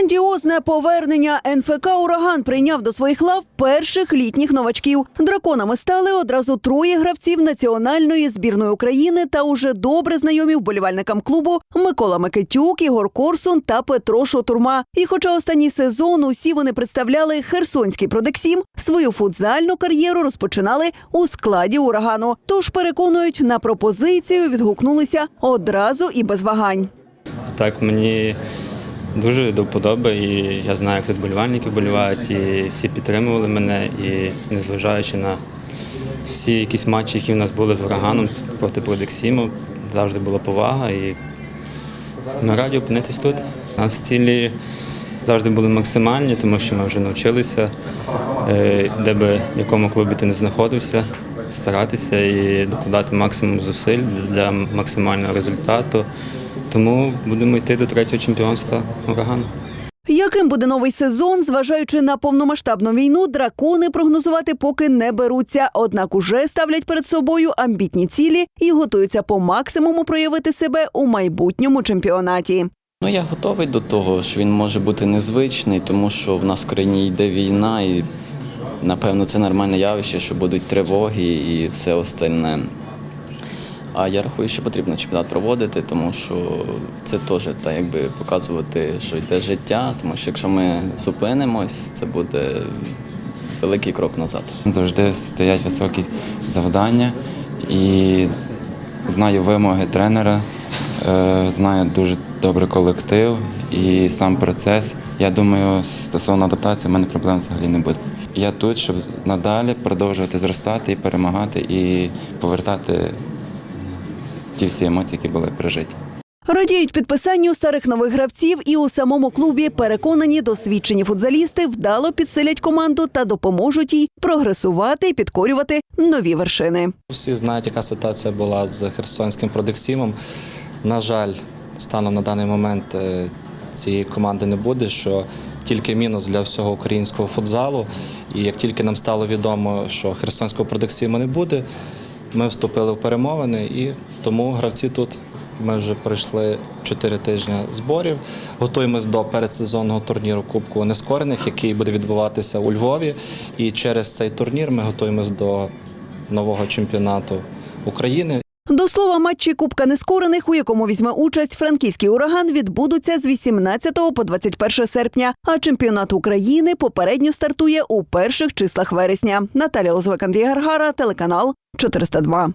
Грандіозне повернення НФК Ураган прийняв до своїх лав перших літніх новачків. Драконами стали одразу троє гравців національної збірної України та уже добре знайомі вболівальникам клубу Микола Микитюк, Ігор Корсун та Петро Шотурма. І, хоча останній сезон усі вони представляли Херсонський Продексім, свою футзальну кар'єру розпочинали у складі урагану. Тож переконують, на пропозицію відгукнулися одразу і без вагань. Так, мені дуже до вподоби, і я знаю, як тут болівальники болівають, і всі підтримували мене, і незважаючи на всі якісь матчі, які в нас були з ураганом проти Продексіму, завжди була повага. І ми раді опинитись тут. У нас цілі завжди були максимальні, тому що ми вже навчилися, е, де би в якому клубі ти не знаходився, старатися і докладати максимум зусиль для максимального результату. Тому будемо йти до третього чемпіонства урагану. Яким буде новий сезон, зважаючи на повномасштабну війну, дракони прогнозувати поки не беруться. Однак уже ставлять перед собою амбітні цілі і готуються по максимуму проявити себе у майбутньому чемпіонаті. Ну я готовий до того, що він може бути незвичний, тому що в нас в країні йде війна, і напевно це нормальне явище, що будуть тривоги і все остальне. А я рахую, що потрібно чемпіонат проводити, тому що це теж так якби показувати, що йде життя, тому що якщо ми зупинимось, це буде великий крок назад. Завжди стоять високі завдання і знаю вимоги тренера, е, знаю дуже добре колектив і сам процес. Я думаю, стосовно адаптації в мене проблем взагалі не буде. Я тут, щоб надалі продовжувати зростати і перемагати, і повертати ті всі емоції, які були пережиті. Радіють підписанню старих нових гравців і у самому клубі переконані досвідчені футзалісти вдало підсилять команду та допоможуть їй прогресувати і підкорювати нові вершини. Всі знають, яка ситуація була з Херсонським Продексімом. На жаль, станом на даний момент е, цієї команди не буде, що тільки мінус для всього українського футзалу. І як тільки нам стало відомо, що Херсонського Продексіму не буде, ми вступили в перемовини і тому гравці тут. Ми вже пройшли 4 тижні зборів. Готуємось до передсезонного турніру Кубку Нескорених, який буде відбуватися у Львові. І через цей турнір ми готуємось до нового чемпіонату України. До слова, матчі Кубка Нескорених, у якому візьме участь франківський ураган, відбудуться з 18 по 21 серпня. А чемпіонат України попередньо стартує у перших числах вересня. Наталя Лозвик, Андрій Гаргара, телеканал 402.